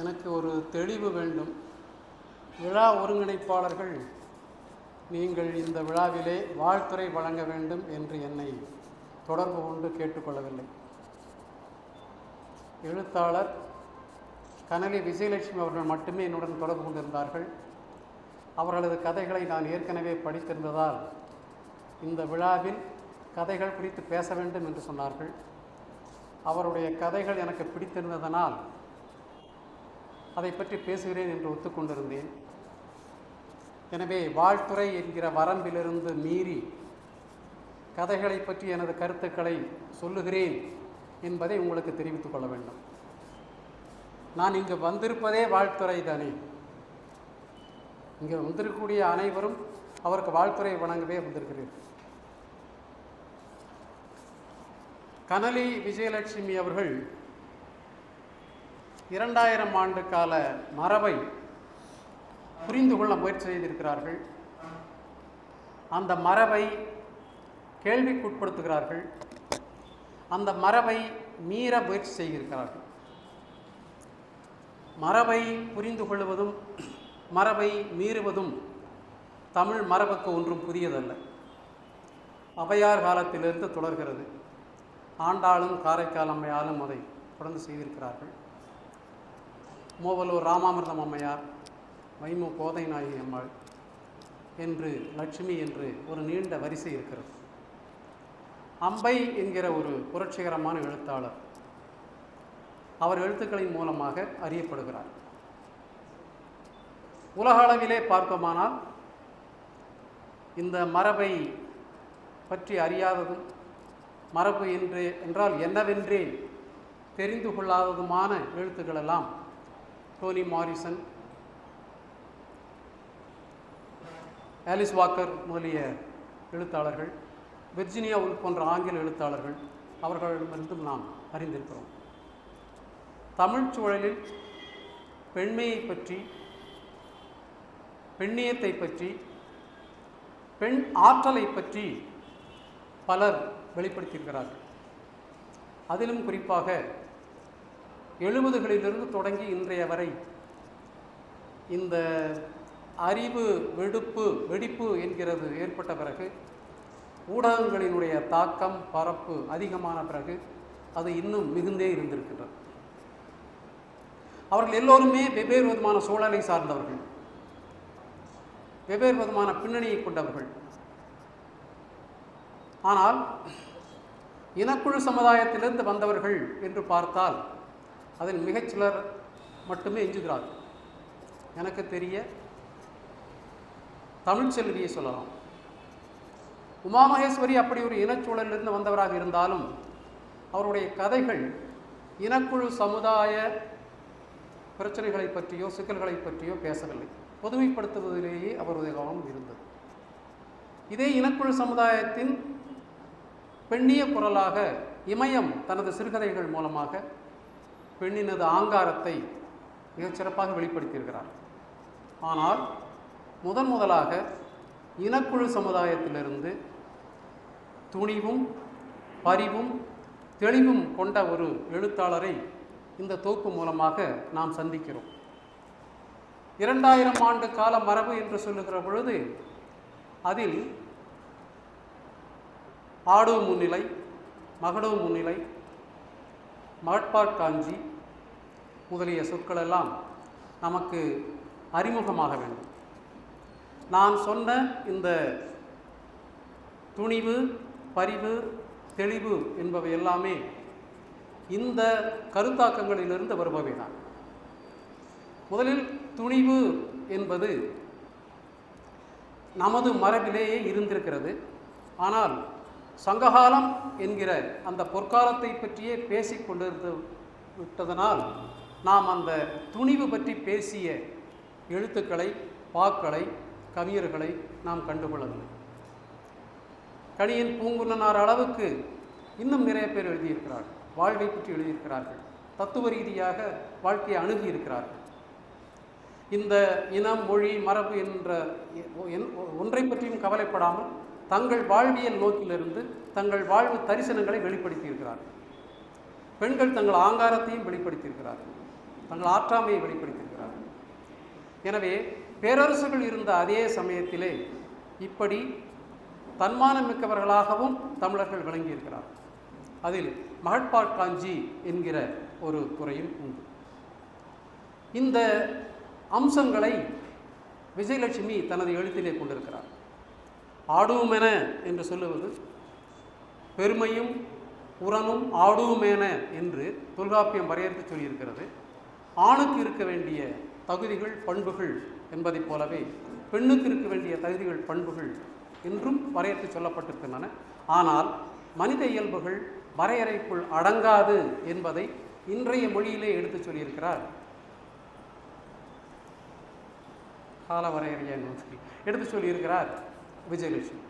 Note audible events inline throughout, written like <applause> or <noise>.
எனக்கு ஒரு தெளிவு வேண்டும். விழா ஒருங்கிணைப்பாளர்கள் நீங்கள் இந்த விழாவிலே வாழ்த்துறை வழங்க வேண்டும் என்று என்னை தொடர்பு கொண்டு கேட்டுக்கொள்ளவில்லை. எழுத்தாளர் கனலி விஜயலட்சுமி அவர்கள் மட்டுமே என்னுடன் தொடர்பு கொண்டிருந்தார்கள். அவர்களது கதைகளை நான் ஏற்கனவே படித்திருந்ததால் இந்த விழாவில் கதைகள் குறித்து பேச வேண்டும் என்று சொன்னார்கள். அவருடைய கதைகள் எனக்கு பிடித்திருந்ததனால் அதை பற்றி பேசுகிறேன் என்று ஒத்துக்கொண்டிருந்தேன். எனவே வாழ்த்துறை என்கிற வரம்பிலிருந்து மீறி கதைகளை பற்றி எனது கருத்துக்களை சொல்லுகிறேன் என்பதை உங்களுக்கு தெரிவித்துக் கொள்ள வேண்டும். நான் இங்கு வந்திருப்பதே வாழ்த்துறை தானே. இங்கே வந்திருக்கக்கூடிய அனைவரும் அவருக்கு வாழ்த்துறை வணங்கவே வந்திருக்கிறீர்கள் கனலி விஜயலட்சுமி அவர்கள் இரண்டாயிரம் ஆண்டு கால மரபை புரிந்து கொள்ள முயற்சி செய்திருக்கிறார்கள். அந்த மரபை கேள்விக்குட்படுத்துகிறார்கள். அந்த மரபை மீற முயற்சி செய்திருக்கிறார்கள். மரபை புரிந்து கொள்வதும் மரபை மீறுவதும் தமிழ் மரபுக்கு ஒன்றும் புதியதல்ல. அவையார் காலத்திலிருந்து தொடர்கிறது. ஆண்டாளும் காரைக்கால் அம்மையாலும் அதை தொடர்ந்து செய்திருக்கிறார்கள். மூவலூர் ராமாமிர்தம் அம்மையார் வைமு கோதை நாயகி அம்மாள் என்று லட்சுமி என்று ஒரு நீண்ட வரிசை இருக்கிறது. அம்பை என்கிற ஒரு புரட்சிகரமான எழுத்தாளர் அவர் எழுத்துக்களின் மூலமாக அறியப்படுகிறார். உலக அளவிலே பார்த்தோமானால் இந்த மரபை பற்றி அறியாததும் மரபு என்று என்றால் என்னவென்றே தெரிந்து கொள்ளாததுமான எழுத்துக்களெல்லாம் டோனி மாரிசன் ஆலிஸ் வாக்கர் முதலிய எழுத்தாளர்கள் விர்ஜினியா உல் போன்ற ஆங்கில எழுத்தாளர்கள் அவர்களிடமிருந்தும் நாம் அறிந்திருக்கிறோம். தமிழ் சூழலில் பெண்மையை பற்றி பெண்ணியத்தை பற்றி பெண் ஆற்றலை பற்றி பலர் வெளிப்படுத்தியிருக்கிறார்கள். அதிலும் குறிப்பாக எழுபதுகளிலிருந்து தொடங்கி இன்றைய வரை இந்த அறிவு வெடுப்பு வெடிப்பு என்கிறது ஏற்பட்ட பிறகு ஊடகங்களினுடைய தாக்கம் பரப்பு அதிகமான பிறகு அது இன்னும் மிகுந்தே இருந்திருக்கின்றது. அவர்கள் எல்லோருமே வெவ்வேறு விதமான சூழலை சார்ந்தவர்கள். வெவ்வேறு விதமான பின்னணியை கொண்டவர்கள். ஆனால் இனக்குழு சமுதாயத்திலிருந்து வந்தவர்கள் என்று பார்த்தால் அதில் மிகச்சிலர் மட்டுமே எஞ்சுகிறார்கள் எனக்கு தெரிய தமிழ்ச்செல்வியை சொல்லலாம். உமாமகேஸ்வரி அப்படி ஒரு இனச்சூழலிலிருந்து வந்தவராக இருந்தாலும் அவருடைய கதைகள் இனக்குழு சமுதாய பிரச்சனைகளை பற்றியோ சிக்கல்களை பற்றியோ பேசவில்லை. பொதுமைப்படுத்துவதிலேயே அவருடைய கவனம் இருந்தது. இதே இனக்குழு சமுதாயத்தின் பெண்ணிய குரலாக இமயம் தனது சிறுகதைகள் மூலமாக பெண்ணினது ஆங்காரத்தை மிகச் சிறப்பாக வெளிப்படுத்தியிருக்கிறார். ஆனால் முதன் முதலாக இனக்குழு சமுதாயத்திலிருந்து துணிவும் பரிவும் தெளிவும் கொண்ட ஒரு எழுத்தாளரை இந்த தொகுப்பு மூலமாக நாம் சந்திக்கிறோம். இரண்டாயிரம் ஆண்டு கால மரபு என்று சொல்லுகிற பொழுது அதில் ஆடு முன்னிலை மகடு முன்னிலை மகட்பாட்காஞ்சி முதலிய சொற்களெல்லாம் நமக்கு அறிமுகமாக வேண்டும். நான் சொன்ன இந்த துணிவு பரிவு தெளிவு என்பவை எல்லாமே இந்த கருத்தாக்கங்களிலிருந்து வருபவை தான் முதலில் துணிவு என்பது நமது மரபிலேயே இருந்திருக்கிறது. ஆனால் சங்ககாலம் என்கிற அந்த பொற்காலத்தை பற்றியே பேசி கொண்டிருந்து விட்டதனால் நாம் அந்த துணிவு பற்றி பேசிய எழுத்துக்களை பாக்களை கவியர்களை நாம் கண்டுகொள்ளவில்லை. கணியன் பூங்குன்னனார் அளவுக்கு இன்னும் நிறைய பேர் எழுதியிருக்கிறார்கள். வாழ்வை பற்றி எழுதியிருக்கிறார்கள். தத்துவ ரீதியாக வாழ்க்கையை அணுகி இருக்கிறார்கள் இந்த இனம் மொழி மரபு என்ற என்- ஒன்றை பற்றியும் கவலைப்படாமல் தங்கள் வாழ்வியல் நோக்கிலிருந்து தங்கள் வாழ்வு தரிசனங்களை வெளிப்படுத்தியிருக்கிறார்கள் பெண்கள் தங்கள் ஆங்காரத்தையும் வெளிப்படுத்தியிருக்கிறார்கள் தங்கள் ஆற்றாமையை வெளிப்படுத்தியிருக்கிறார்கள் எனவே பேரரசுகள் இருந்த அதே சமயத்திலே இப்படி தன்மானம் மிக்கவர்களாகவும் தமிழர்கள் விளங்கியிருக்கிறார். அதில் மகட்பாட் காஞ்சி என்கிற ஒரு துறையும் உண்டு. இந்த அம்சங்களை விஜயலட்சுமி தனது எழுத்திலே கொண்டிருக்கிறார். ஆடுவுமென என்று சொல்லுவது பெருமையும் புறனும் ஆடுமென என்று தொல்காப்பியம் வரையறுத்து சொல்லியிருக்கிறது. ஆணுக்கு இருக்க வேண்டிய தகுதிகள் பண்புகள் என்பதைப் போலவே பெண்ணுக்கு இருக்க வேண்டிய தகுதிகள் பண்புகள் என்றும் வரையறுத்து சொல்லப்பட்டிருக்கின்றன. ஆனால் மனித இயல்புகள் வரையறைக்குள் அடங்காது என்பதை இன்றைய மொழியிலே எடுத்துச் சொல்லியிருக்கிறார். கால வரையறையை எடுத்து சொல்லியிருக்கிறார். விஜயலட்சுமி.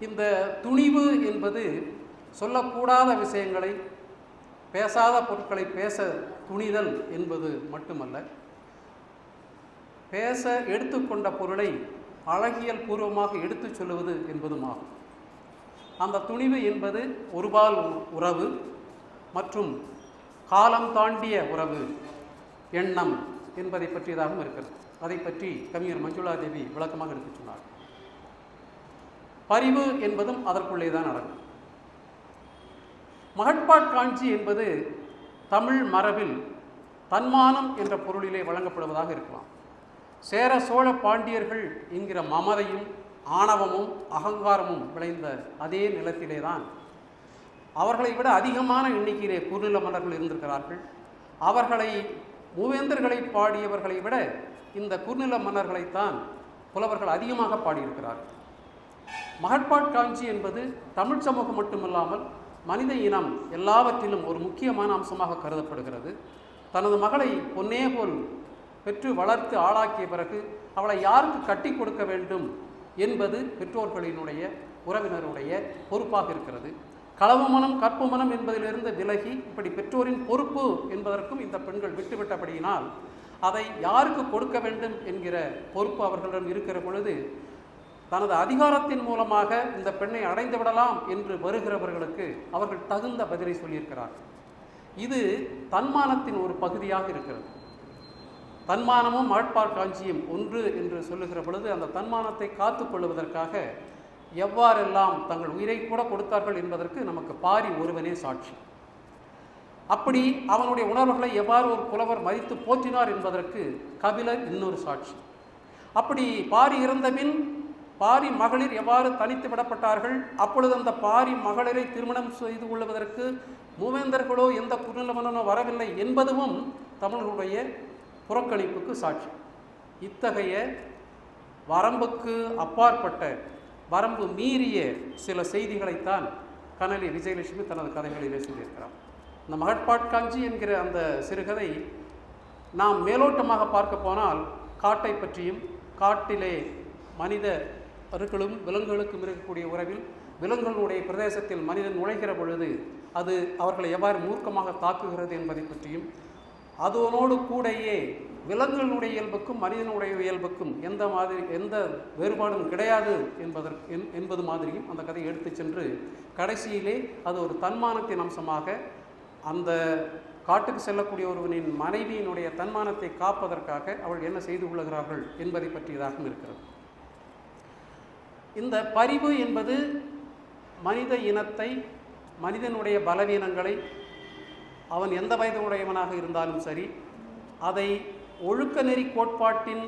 இந்த துணிவு என்பது சொல்லக்கூடாத விஷயங்களை பேசாத பொருட்களை பேச துணிதல் என்பது மட்டுமல்ல. பேச எடுத்துக்கொண்ட பொருளை அழகியல் பூர்வமாக எடுத்துச் சொல்லுவது என்பதுமாகும். அந்த துணிவு என்பது ஒருபால் உறவு மற்றும் காலம் தாண்டிய உறவு எண்ணம் என்பதை பற்றியதாகவும் இருக்கிறது. அதை பற்றி கவிஞர் மஞ்சுளா தேவி விளக்கமாக எடுத்துச் சொன்னார். பரிவு என்பதும் அதற்குள்ளே தான் அடங்கும். மகட்பாட் காஞ்சி என்பது தமிழ் மரபில் தன்மானம் என்ற பொருளிலே வழங்கப்படுவதாக இருக்கலாம். சேர சோழ பாண்டியர்கள் என்கிற மமதையும் ஆணவமும் அகங்காரமும் விளைந்த அதே நிலத்திலே தான் அவர்களை விட அதிகமான எண்ணிக்கையிலே குறுநில மன்னர்கள் இருந்திருக்கிறார்கள். அவர்களை மூவேந்தர்களை பாடியவர்களை விட இந்த குறுநில மன்னர்களைத்தான் புலவர்கள் அதிகமாக பாடியிருக்கிறார்கள். மகட்பாட் காஞ்சி என்பது தமிழ் சமூகம் மட்டுமல்லாமல் மனித இனம் எல்லாவற்றிலும் ஒரு முக்கியமான அம்சமாக கருதப்படுகிறது. தனது மகளை பொன்னே போல் பெற்று வளர்த்து ஆளாக்கிய பிறகு அவளை யாருக்கு கட்டி கொடுக்க வேண்டும் என்பது பெற்றோர்களினுடைய உறவினருடைய பொறுப்பாக இருக்கிறது. களவு மனம் கற்பு மனம் என்பதிலிருந்து விலகி இப்படி பெற்றோரின் பொறுப்பு என்பதற்கும் இந்த பெண்கள் விட்டுவிட்டபடியினால் அதை யாருக்கு கொடுக்க வேண்டும் என்கிற பொறுப்பு அவர்களிடம் இருக்கிற பொழுது தனது அதிகாரத்தின் மூலமாக இந்த பெண்ணை அடைந்து விடலாம் என்று வருகிறவர்களுக்கு அவர்கள் தகுந்த பதிலை சொல்லியிருக்கிறார்கள். இது தன்மானத்தின் ஒரு பகுதியாக இருக்கிறது. தன்மானமும் மழப்பால் காஞ்சியும் ஒன்று என்று சொல்லுகிற பொழுது அந்த தன்மானத்தை காத்து கொள்வதற்காக எவ்வாறெல்லாம் தங்கள் உயிரை கூட கொடுத்தார்கள் என்பதற்கு நமக்கு பாரி ஒருவனே சாட்சி. அப்படி அவனுடைய உணர்வுகளை எவ்வாறு ஒரு புலவர் மதித்து போற்றினார் என்பதற்கு கபிலர் இன்னொரு சாட்சி. அப்படி பாரி இறந்தபின் பாரி மகளிர் எவ்வாறு தனித்து விடப்பட்டார்கள்? அப்பொழுது அந்த பாரி மகளிரை திருமணம் செய்து கொள்வதற்கு மூவேந்தர்களோ எந்த குறுநிலவனோ வரவில்லை என்பதும் தமிழர்களுடைய புறக்கணிப்புக்கு சாட்சி. இத்தகைய வரம்புக்கு அப்பாற்பட்ட வரம்பு மீறிய சில செய்திகளைத்தான் கனலி விஜயலட்சுமி தனது கதைகளிலே சொல்லியிருக்கிறார். இந்த மகட்பாட்காஞ்சி என்கிற அந்த சிறுகதை நாம் மேலோட்டமாக பார்க்க போனால் காட்டை பற்றியும் காட்டிலே மனித விலங்குகளுக்கும் இருக்கக்கூடிய உறவில் விலங்குகளுடைய பிரதேசத்தில் மனிதன் நுழைகிற பொழுது அது அவர்களை எவ்வாறு மூர்க்கமாக தாக்குகிறது என்பதை பற்றியும் அதனோடு கூடையே விலங்குகளுடைய இயல்புக்கும் மனிதனுடைய இயல்புக்கும் எந்த மாதிரி எந்த வேறுபாடும் கிடையாது என்பதற்கு என்- என்பது மாதிரியும் அந்த கதையை எடுத்துச் சென்று கடைசியிலே அது ஒரு தன்மானத்தின் அம்சமாக அந்த காட்டுக்கு செல்லக்கூடிய ஒருவனின் மனைவியினுடைய தன்மானத்தை காப்பதற்காக அவள் என்ன செய்து கொள்ளுகிறார்கள் என்பதை பற்றியதாகவும் இருக்கிறது. இந்த பரிவு என்பது மனித இனத்தை மனிதனுடைய பலவீனங்களை அவன் எந்த வயதுடையவனாக இருந்தாலும் சரி அதை ஒழுக்க நெறி கோட்பாட்டின்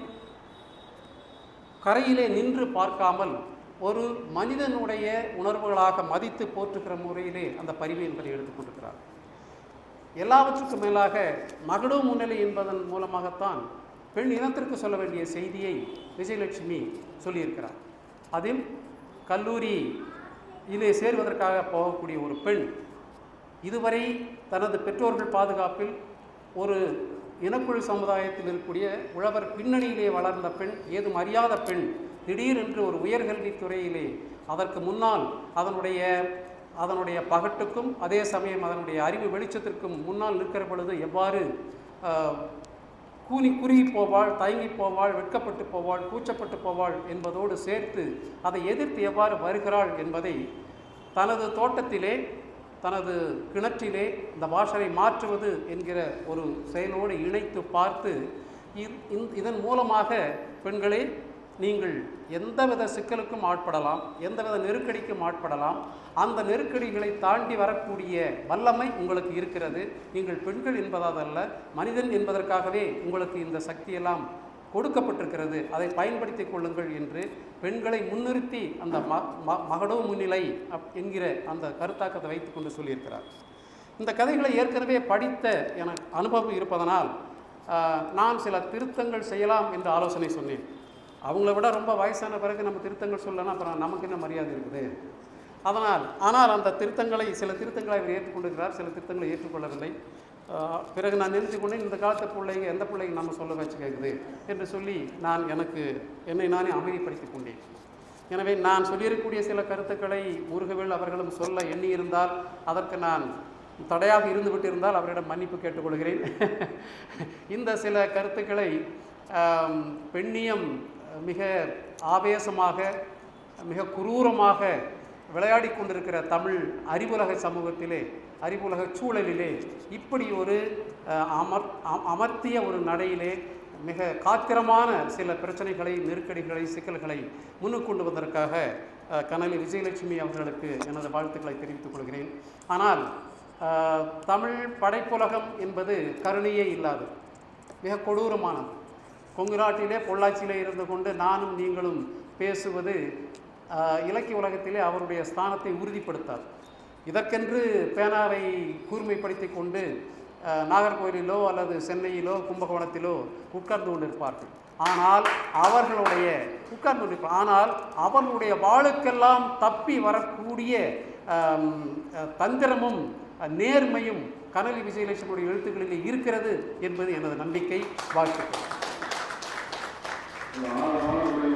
கரையிலே நின்று பார்க்காமல் ஒரு மனிதனுடைய உணர்வுகளாக மதித்து போற்றுகிற முறையிலே அந்த பரிவு என்பதை எடுத்துக்கொண்டிருக்கிறார் எல்லாவற்றுக்கும் மேலாக மகளு முன்னிலை என்பதன் மூலமாகத்தான் பெண் இனத்திற்கு சொல்ல வேண்டிய செய்தியை விஜயலட்சுமி சொல்லியிருக்கிறார். அதில் கல்லூரி இதிலே சேர்வதற்காக போகக்கூடிய ஒரு பெண் இதுவரை தனது பெற்றோர்கள் பாதுகாப்பில் ஒரு இனக்குழு சமுதாயத்தில் இருக்கக்கூடிய உழவர் பின்னணியிலே வளர்ந்த பெண் ஏதும் அறியாத பெண் திடீரென்று ஒரு உயர்கல்வித்துறையிலே அதற்கு முன்னால் அதனுடைய அதனுடைய பகட்டுக்கும் அதே சமயம் அதனுடைய அறிவு வெளிச்சத்திற்கும் முன்னால் நிற்கிற பொழுது எவ்வாறு கூனி குறுகி போவாள் தயங்கி போவாள் வெட்கப்பட்டு போவாள் கூச்சப்பட்டு போவாள் என்பதோடு சேர்த்து அதை எதிர்த்து எவ்வாறு வருகிறாள் என்பதை தனது தோட்டத்திலே தனது கிணற்றிலே இந்த வாஷரை மாற்றுவது என்கிற ஒரு செயலோடு இணைத்து பார்த்து இ- இதன் மூலமாக பெண்களே நீங்கள் எந்தவித சிக்கலுக்கும் ஆட்படலாம் எந்தவித நெருக்கடிக்கும் ஆட்படலாம் அந்த நெருக்கடிகளை தாண்டி வரக்கூடிய வல்லமை உங்களுக்கு இருக்கிறது. நீங்கள் பெண்கள் என்பதாதல்ல மனிதன் என்பதற்காகவே உங்களுக்கு இந்த சக்தியெல்லாம் கொடுக்கப்பட்டிருக்கிறது. அதை பயன்படுத்திக் கொள்ளுங்கள் என்று பெண்களை முன்னிறுத்தி அந்த ம ம- மகடோ முன்னிலை அப் என்கிற அந்த கருத்தாக்கத்தை வைத்துக்கொண்டு சொல்லியிருக்கிறார். இந்த கதைகளை ஏற்கனவே படித்த எனக்கு அனுபவம் இருப்பதனால் நான் சில திருத்தங்கள் செய்யலாம் என்று ஆலோசனை சொன்னேன். அவங்கள விட ரொம்ப வயசான பிறகு நம்ம திருத்தங்கள் சொல்லலாம் அப்புறம் நமக்கு என்ன மரியாதை இருக்குது? அதனால் ஆனால் அந்த திருத்தங்களை சில திருத்தங்களை அவர் ஏற்றுக்கொண்டிருக்கிறார் சில திருத்தங்களை ஏற்றுக்கொள்ளவில்லை. பிறகு நான் நினைத்து கொண்டேன் இந்த காலத்து பிள்ளைங்க எந்த பிள்ளைங்க நம்ம சொல்ல வச்சு கேட்குது என்று சொல்லி நான் எனக்கு என்னை நானே அமைதிப்படுத்திக் கொண்டேன். எனவே நான் சொல்லியிருக்கக்கூடிய சில கருத்துக்களை முருகவேல் அவர்களும் சொல்ல எண்ணியிருந்தால் அதற்கு நான் தடையாக இருந்து விட்டிருந்தால் அவரிடம் மன்னிப்பு கேட்டுக்கொள்கிறேன். <laughs> இந்த சில கருத்துக்களை பெண்ணியம் மிக ஆவேசமாக மிக குரூரமாக விளையாடி கொண்டிருக்கிற தமிழ் அறிவுலக சமூகத்திலே அறிவுலக சூழலிலே இப்படி ஒரு அமர் அமர்த்திய ஒரு நடையிலே மிக காத்திரமான சில பிரச்சனைகளை நெருக்கடிகளை சிக்கல்களை முன்னுக்கு கொண்டு வந்ததற்காக கனலி விஜயலட்சுமி அவர்களுக்கு எனது வாழ்த்துக்களை தெரிவித்துக் கொள்கிறேன். ஆனால் தமிழ் படைப்புலகம் என்பது கருணையே இல்லாது மிக கொடூரமானது. கொங்கு நாட்டிலே பொள்ளாச்சியிலே இருந்து கொண்டு நானும் நீங்களும் பேசுவது இலக்கிய உலகத்திலே அவருடைய ஸ்தானத்தை உறுதிப்படுத்தார். இதற்கென்று பேனாவை கூர்மைப்படுத்தி கொண்டு நாகர்கோவிலிலோ அல்லது சென்னையிலோ கும்பகோணத்திலோ உட்கார்ந்து கொண்டிருப்பார்கள். ஆனால் அவர்களுடைய உட்கார்ந்து கொண்டிருப்பார். ஆனால் அவர்களுடைய வாழுக்கெல்லாம் தப்பி வரக்கூடிய தந்திரமும் நேர்மையும் கனலி விஜயலட்சுமியுடைய எழுத்துக்களிலே இருக்கிறது என்பது எனது நம்பிக்கை. வாழ்த்துக்கள். Wow.